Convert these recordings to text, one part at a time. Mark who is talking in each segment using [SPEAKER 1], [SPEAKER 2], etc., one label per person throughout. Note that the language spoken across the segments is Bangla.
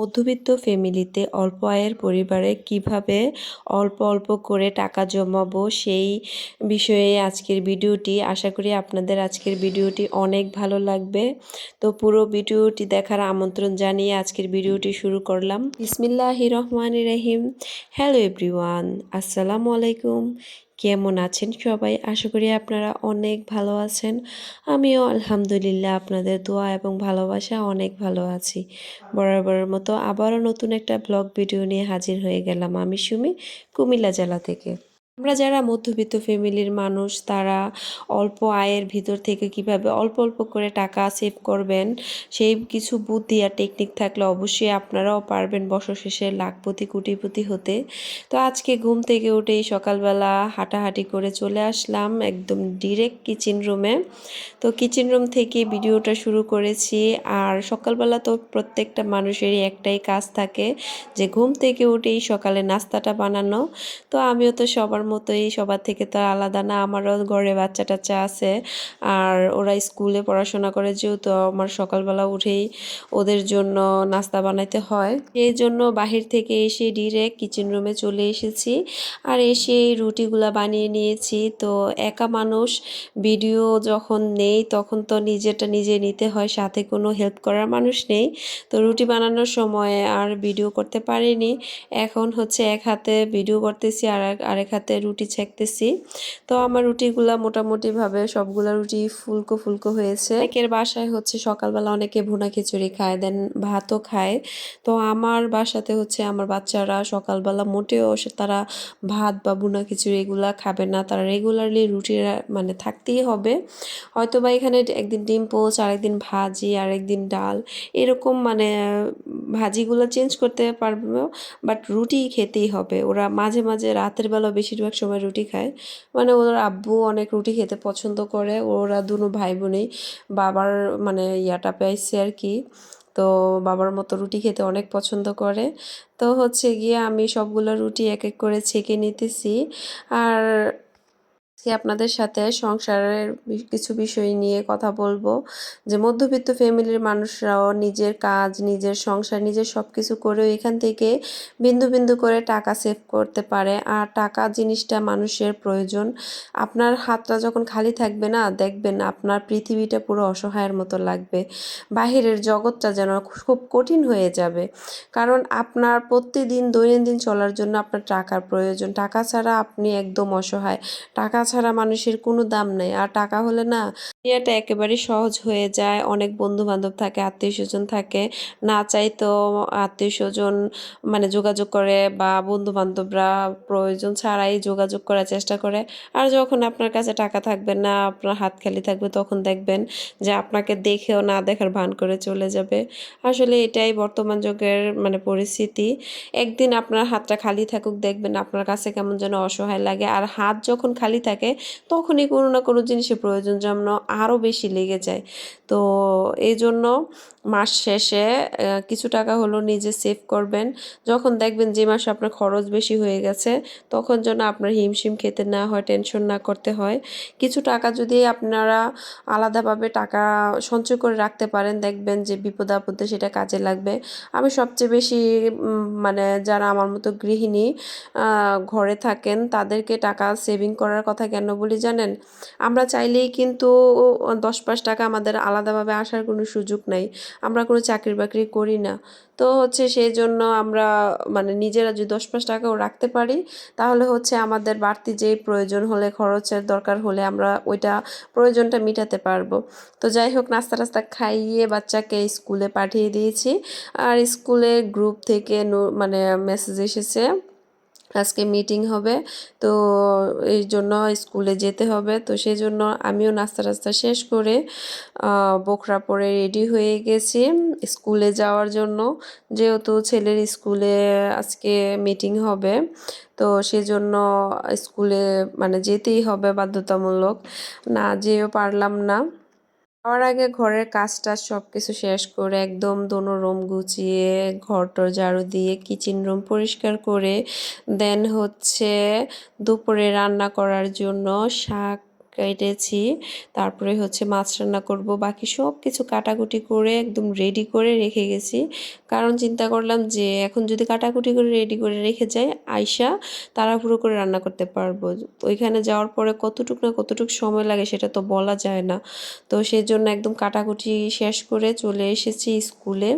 [SPEAKER 1] মধ্যবিত্ত ফ্যামিলিতে অল্প আয়ের পরিবারে কীভাবে অল্প অল্প করে টাকা জমাবো সেই বিষয়ে আজকের ভিডিওটি। আশা করি আপনাদের আজকের ভিডিওটি অনেক ভালো লাগবে। তো পুরো ভিডিওটি দেখার আমন্ত্রণ জানিয়ে আজকের ভিডিওটি শুরু করলাম। বিসমিল্লাহ রহমান রহিম। হ্যালো এভরিওয়ান, আসসালামু আলাইকুম। কেমন আছেন সবাই? আশা করি আপনারা অনেক ভালো আছেন। আমিও আলহামদুলিল্লাহ আপনাদের দোয়া এবং ভালোবাসা অনেক ভালো আছি। বরাবরের মতো আবারও নতুন একটা ব্লগ ভিডিও নিয়ে হাজির হয়ে গেলাম আমি সুমি কুমিল্লা জেলা থেকে। আমরা যারা মধ্যবিত্ত ফ্যামিলির মানুষ, তারা অল্প আয়ের ভিতর থেকে কীভাবে অল্প অল্প করে টাকা সেভ করবেন, সেই কিছু বুদ্ধি আর টেকনিক থাকলে অবশ্যই আপনারাও পারবেন বছর শেষে লাখপতি কুটিপতি হতে। তো আজকে ঘুম থেকে উঠেই সকালবেলা হাঁটাহাঁটি করে চলে আসলাম একদম ডিরেক্ট কিচেন রুমে তো কিচেন রুম থেকে ভিডিওটা শুরু করেছি আর সকালবেলা তো প্রত্যেকটা মানুষেরই একটাই কাজ থাকে, যে ঘুম থেকে উঠেই সকালে নাস্তাটা বানানো। তো আমিও তো সবার মতোই সবার থেকে তো আলাদা না। আমারও ঘরে বাচ্চা টাচ্চা আছে আর ওরা স্কুলে পড়াশোনা করে যেহেতু আমার সকালবেলা উঠেই ওদের জন্য নাস্তা বানাইতে হয়। এই জন্য বাহির থেকে এসে ডিরেক্ট কিচেন রুমে চলে এসেছি আর এসে রুটিগুলা বানিয়ে নিয়েছি। তো একা মানুষ ভিডিও যখন নেই তখন তো নিজেরটা নিজে নিতে হয়, সাথে কোনো হেল্প করার মানুষ নেই। তো রুটি বানানোর সময় আর ভিডিও করতে পারিনি। এখন হচ্ছে এক হাতে ভিডিও করতেছি আর আরেক হাতে রুটি ছেঁকতেছি। তো আমার রুটিগুলা মোটামুটিভাবে সবগুলা রুটি ফুলকো ফুলকো হয়েছে। একের বাসায় হচ্ছে সকালবেলা অনেকে ভুনা খিচুড়ি খায়, দেন ভাতও খায়। তো আমার বাসাতে হচ্ছে আমার বাচ্চারা সকালবেলা মোটেও তারা ভাত বা ভুনা খিচুড়ি এগুলা খাবে না। তারা রেগুলারলি রুটি মানে থাকতেই হবে। হয়তো বা এখানে একদিন ডিম পোচ, আরেকদিন ভাজি, আরেকদিন ডাল, এরকম মানে ভাজিগুলো চেঞ্জ করতে পারব বাট রুটি খেতেই হবে। ওরা মাঝে মাঝে রাতের বেলা বেশিরভাগ সময় রুটি খায়। মানে ওর আব্বু অনেক রুটি খেতে পছন্দ করে, ওরা দুনো ভাই বোনেই বাবার মানে ইয়াটা পেয়েছে আর কি। তো বাবার মতো রুটি খেতে অনেক পছন্দ করে। তো হচ্ছে গিয়ে আমি সবগুলো রুটি এক এক করে ছেঁকে নিতেছি। আর আজকে আপনাদের সাথে সংসারের কিছু বিষয় নিয়ে কথা বলব? যে মধ্যবিত্ত ফ্যামিলির মানুষরাও নিজের কাজ, নিজের সংসার, নিজের সব কিছু করেও এখান থেকে বিন্দু বিন্দু করে টাকা সেভ করতে পারে। আর টাকা জিনিসটা মানুষের প্রয়োজন। আপনার হাতটা যখন খালি থাকবে না, দেখবেন আপনার পৃথিবীটা পুরো অসহায়ের মতো লাগবে। বাহিরের জগৎটা যেন খুব কঠিন হয়ে যাবে। কারণ আপনার প্রতিদিন দৈনন্দিন চলার জন্য আপনার টাকার প্রয়োজন। টাকা ছাড়া আপনি একদম অসহায়। টাকা ছাড়া মানুষের কোনো দাম নাই। আর টাকা হলে না দুনিয়াটা একেবারে সহজ হয়ে যায়। অনেক বন্ধু বান্ধব থাকে আত্মীয় স্বজন থাকে। না চাইতো আত্মীয় স্বজন মানে যোগাযোগ করে বা বন্ধু বান্ধবরা প্রয়োজন ছাড়াই যোগাযোগ করার চেষ্টা করে। আর যখন আপনার কাছে টাকা থাকবে না, আপনার হাত খালি থাকবে, তখন দেখবেন যে আপনাকে দেখেও না দেখার ভান করে চলে যাবে। আসলে এটাই বর্তমান যুগের মানে পরিস্থিতি। একদিন আপনার হাতটা খালি থাকুক, দেখবেন আপনার কাছে কেমন যেন অসহায় লাগে। আর হাত যখন খালি থাকে, তখনই কোনো না কোনো জিনিসের প্রয়োজন যেন আরও বেশি লেগে যায়। তো এই জন্য মাস শেষে কিছু টাকা হলো নিজে সেভ করবেন। যখন দেখবেন যে মাসে আপনার খরচ বেশি হয়ে গেছে, তখন যেন আপনার হিমশিম খেতে না হয় টেনশন না করতে হয়। কিছু টাকা যদি আপনারা আলাদাভাবে টাকা সঞ্চয় করে রাখতে পারেন, দেখবেন যে বিপদ আপদে সেটা কাজে লাগবে। আমি সবচেয়ে বেশি মানে যারা আমার মতো গৃহিণী ঘরে থাকেন, তাদেরকে টাকা সেভিং করার কথা কেন বলি জানেন? আমরা চাইলেই কিন্তু দশ পাঁচ টাকা আমাদের আলাদাভাবে আসার কোনো সুযোগ নাই। আমরা কোনো চাকরি বাকরি করি না। তো হচ্ছে সেই জন্য আমরা মানে নিজেরা যদি দশ পাঁচ টাকাও রাখতে পারি, তাহলে হচ্ছে আমাদের বাড়তি যেই প্রয়োজন হলে, খরচের দরকার হলে আমরা ওইটা প্রয়োজনটা মিটাতে পারব। তো যাই হোক, নাস্তা টাস্তা খাইয়ে বাচ্চাকে স্কুলে পাঠিয়ে দিয়েছি। আর স্কুলে গ্রুপ থেকে মানে মেসেজ এসেছে আজকে মিটিং হবে। তো এই জন্য স্কুলে যেতে হবে। তো সেই জন্য আমিও নাস্তা টাস্তা শেষ করে বোখরা পরে রেডি হয়ে গেছি স্কুলে যাওয়ার জন্য। যেহেতু ছেলের স্কুলে আজকে মিটিং হবে, তো সেজন্য স্কুলে মানে যেতেই হবে বাধ্যতামূলক। না যেও পারলাম না। যাওয়ার আগে ঘরের কাজটা সব কিছু শেষ করে একদম দোনো রুম গুছিয়ে ঘরটর ঝাড়ু দিয়ে কিচেন রুম পরিষ্কার করে দেন হচ্ছে দুপুরে রান্না করার জন্য শাক কেটেছি। তারপরে হচ্ছে মাছ রান্না করব, বাকি সব কিছু কাটাকুটি করে একদম রেডি করে রেখে গেছি। কারণ চিন্তা করলাম যে এখন যদি কাটাকুটি করে রেডি করে রেখে যাই আয়সা তাড়াহুড়ো করে রান্না করতে পারব। ওইখানে যাওয়ার পরে কতটুকু না কতটুকু সময় লাগে সেটা তো বলা যায় না। তো সেই জন্য একদম কাটাকুটি শেষ করে চলে এসেছি স্কুলে।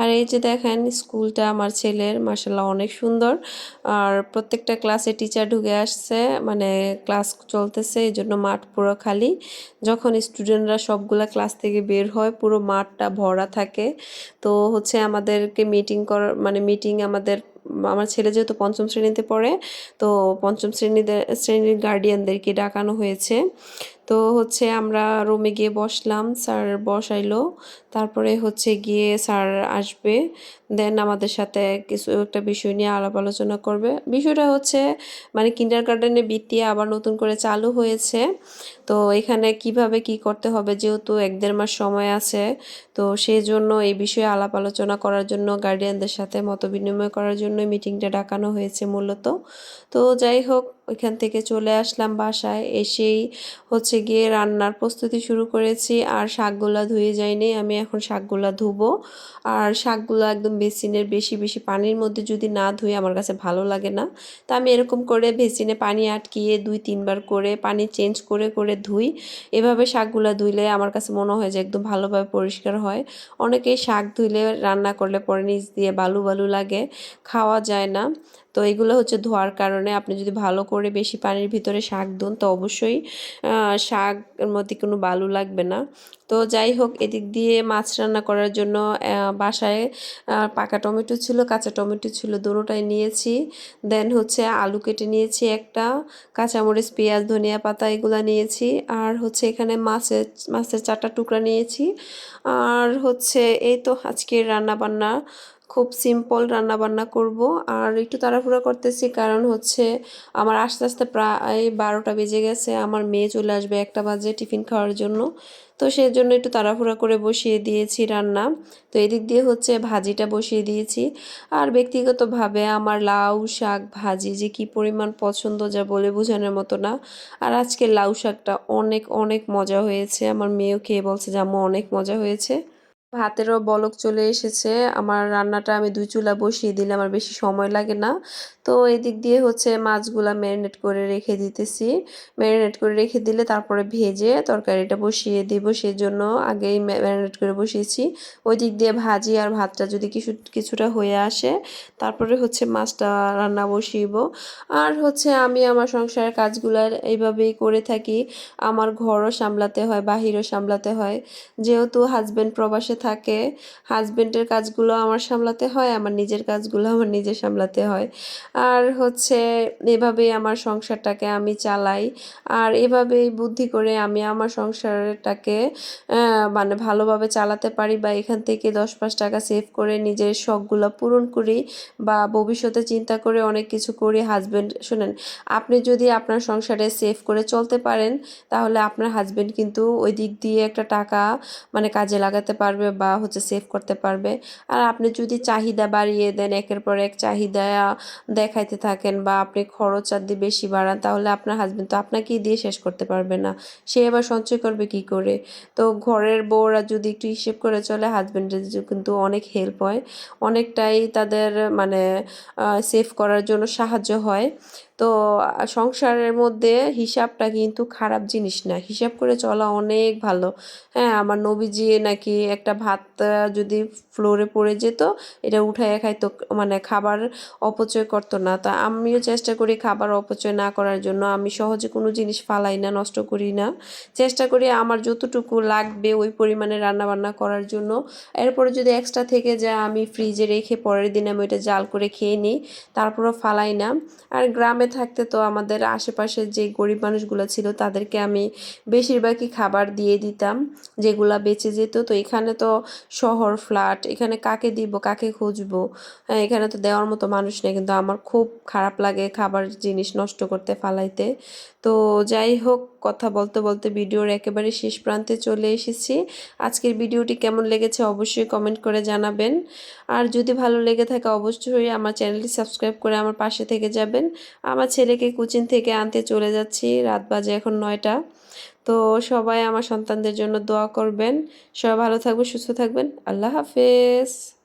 [SPEAKER 1] আর এই যে দেখেন, স্কুলটা আমার ছেলের মাসাল্লাহ অনেক সুন্দর। আর প্রত্যেকটা ক্লাসে টিচার ঢুকে আসছে মানে ক্লাস চলতেছে এই জন্য মাঠ পুরো খালি। যখন স্টুডেন্টরা সবগুলা ক্লাস থেকে বের হয়, পুরো মাঠটা ভরা থাকে। তো হচ্ছে আমাদেরকে মিটিং করার মানে মিটিং আমাদের, আমার ছেলে যেহেতু পঞ্চম শ্রেণীতে পড়ে, তো পঞ্চম শ্রেণীদের, শ্রেণির গার্ডিয়ানদেরকে ডাকানো হয়েছে। তো হচ্ছে আমরা রুমে গিয়ে বসলাম, স্যার বসাইলো। তারপরে হচ্ছে গিয়ে স্যার আসবে দেন আমাদের সাথে কিছু একটা বিষয় নিয়ে আলাপ আলোচনা করবে। বিষয়টা হচ্ছে মানে কিন্ডার গার্ডেনের বৃত্তি আবার নতুন করে চালু হয়েছে, তো এখানে কীভাবে কি করতে হবে যেহেতু এক দেড় মাস সময় আছে, তো সেই জন্য এই বিষয়ে আলাপ আলোচনা করার জন্য গার্ডিয়ানদের সাথে মত বিনিময় করার জন্য মিটিংটা ডাকানো হয়েছে মূলত। তো যাই হোক ওইখান থেকে চলে আসলাম বাসায়। এসেই হচ্ছে গিয়ে রান্নার প্রস্তুতি শুরু করেছি। আর শাকগুলা ধুয়ে যায়নি আমি এখন শাকগুলা ধুবো। আর শাকগুলো একদম বেসিনের বেশি বেশি পানির মধ্যে যদি না ধুই আমার কাছে ভালো লাগে না। তা আমি এরকম করে বেসিনে পানি আটকিয়ে দুই, তিনবার করে পানি চেঞ্জ করে করে ধুই। এভাবে শাকগুলা ধুইলে আমার কাছে মনে হয় যে একদম ভালোভাবে পরিষ্কার হয়। অনেকেই শাক ধুইলে রান্না করলে পরে নিচ দিয়ে বালু বালু লাগে, খাওয়া যায় না। তো এগুলো হচ্ছে ধোয়ার কারণে আপনি যদি ভালো করে বেশি পানির ভিতরে শাক ধুন তো অবশ্যই শাকের মধ্যে কোনো বালু লাগবে না। তো যাই হোক, এদিক দিয়ে মাছ রান্না করার জন্য বাসায় পাকা টমেটো ছিল, কাঁচা টমেটো ছিল, দুটোটাই নিয়েছি। দেন হচ্ছে আলু কেটে নিয়েছি একটা, কাঁচামরিচ, পেঁয়াজ, ধনিয়া পাতা এগুলো নিয়েছি। আর হচ্ছে এখানে মাছের মাছের চারটা টুকরা নিয়েছি। আর হচ্ছে এই তো আজকের রান্না বান্না খুব সিম্পল রান্না বান্না করব। আর একটু তাড়াহুড়া করতেছি কারণ হচ্ছে আমার আস্তে আস্তে প্রায় বারোটা বেজে গেছে। আমার মেয়ে চলে আসবে একটা বাজে টিফিন খাওয়ার জন্য। তো সেই জন্য একটু তাড়াহুড়া করে বসিয়ে দিয়েছি রান্না। তো এদিক দিয়ে হচ্ছে ভাজিটা বসিয়ে দিয়েছি। আর ব্যক্তিগতভাবে আমার লাউ শাক ভাজি যে কি পরিমাণ পছন্দ যা বলে বোঝানোর মতো না। আর আজকে লাউ শাকটা অনেক অনেক মজা হয়েছে। আমার মেয়েও খেয়ে বলছে যে, আম্মু, অনেক মজা হয়েছে। ভাতেরও বলক চলে এসেছে। আমার রান্নাটা আমি দুই চুলা বসিয়ে দিলে আমার বেশি সময় লাগে না। তো এদিক দিয়ে হচ্ছে মাছগুলা ম্যারিনেট করে রেখে দিতেছি। ম্যারিনেট করে রেখে দিলে তারপরে ভেজে তরকারিটা বসিয়ে দিব। সেই জন্য আগেই ম্যারিনেট করে বসিয়েছি। ওই দিক দিয়ে ভাজি আর ভাতটা যদি কিছু, কিছুটা হয়ে আসে, তারপরে হচ্ছে মাছটা রান্না বসিয়েব আর হচ্ছে আমি আমার সংসারের কাজগুলো এইভাবেই করে থাকি। আমার ঘরও সামলাতে হয়, বাহিরও সামলাতে হয়। যেহেতু হাজব্যান্ড প্রবাসে থাকে। হাজব্যান্ডের কাজগুলো আমার সামলাতে হয়, আমার নিজের কাজগুলো আমার নিজে সামলাতে হয়। আর হচ্ছে এভাবেই আমার সংসারটাকে আমি চালাই। আর এভাবেই বুদ্ধি করে আমি আমার সংসারটাকে মানে ভালোভাবে চালাতে পারি বা এখান থেকে দশ পাঁচ টাকা সেভ করে নিজের শখগুলো পূরণ করি বা ভবিষ্যতে চিন্তা করে অনেক কিছু করি। হাজব্যান্ড শোনেন, আপনি যদি আপনার সংসারে সেভ করে চলতে পারেন, তাহলে আপনার হাজব্যান্ড কিন্তু ওই দিক দিয়ে একটা টাকা মানে কাজে লাগাতে পারবে বা হচ্ছে সেভ করতে পারবে। আর আপনি যদি চাহিদা বাড়িয়ে দেন, একের পর এক চাহিদা দেখাইতে থাকেন বা আপনি খরচ আর দিয়ে বেশি বাড়ান, তাহলে আপনার হাজব্যান্ড তো আপনাকেই দিয়ে শেষ করতে পারবে না। সে এবার সঞ্চয় করবে কি করে? তো ঘরের বউরা যদি একটু হিসেব করে চলে হাজব্যান্ডের কিন্তু অনেক হেল্প হয়। অনেকটাই তাদের মানে সেভ করার জন্য সাহায্য হয়। তো সংসারের মধ্যে হিসাবটা কিন্তু খারাপ জিনিস না। হিসাব করে চলা অনেক ভালো। হ্যাঁ আমার নবীজি নাকি একটা ভাত যদি ফ্লোরে পড়ে যেত, এটা উঠায় খাইতো মানে খাবার অপচয় করতো না। তা আমিও চেষ্টা করি খাবার অপচয় না করার জন্য। আমি সহজে কোনো জিনিস ফালাই না, নষ্ট করি না। চেষ্টা করি আমার যতটুকু লাগবে ওই পরিমাণে রান্নাবান্না করার জন্য। এরপরে যদি এক্সট্রা থেকে যায়, আমি ফ্রিজে রেখে পরের দিন আমি ওইটা জাল করে খেয়ে নিই, তারপরও ফালাই না। আর গ্রামে থাকতে তো আমাদের আশেপাশে যে গরিব মানুষগুলো ছিল, তাদেরকে আমি বেশিরভাগই খাবার দিয়ে দিতাম, যেগুলা বেঁচে যেত। তো এখানে তো শহর ফ্ল্যাট এখানে কাকে দিব, কাকে খুঁজবো? হ্যাঁ এখানে তো দেওয়ার মতো মানুষ নেই, কিন্তু আমার খুব খারাপ লাগে খাবার জিনিস নষ্ট করতে, ফালাইতে। তো যাই হোক, কথা বলতে বলতে ভিডিওর একেবারে শেষ প্রান্তে চলে এসেছি। আজকের ভিডিওটি কেমন লেগেছে অবশ্যই কমেন্ট করে জানাবেন। আর যদি ভালো লেগে থাকে, অবশ্যই আমার চ্যানেলটি সাবস্ক্রাইব করে আমার পাশে থেকে যাবেন। আমার আমার ছেলেকে কোচিং থেকে আনতে চলে যাচ্ছি। রাত বাজে এখন নয়টা। তো সবাই আমার সন্তানদের জন্য দোয়া করবেন। সবাই ভালো থাকবেন, সুস্থ থাকবেন। আল্লাহ হাফেজ।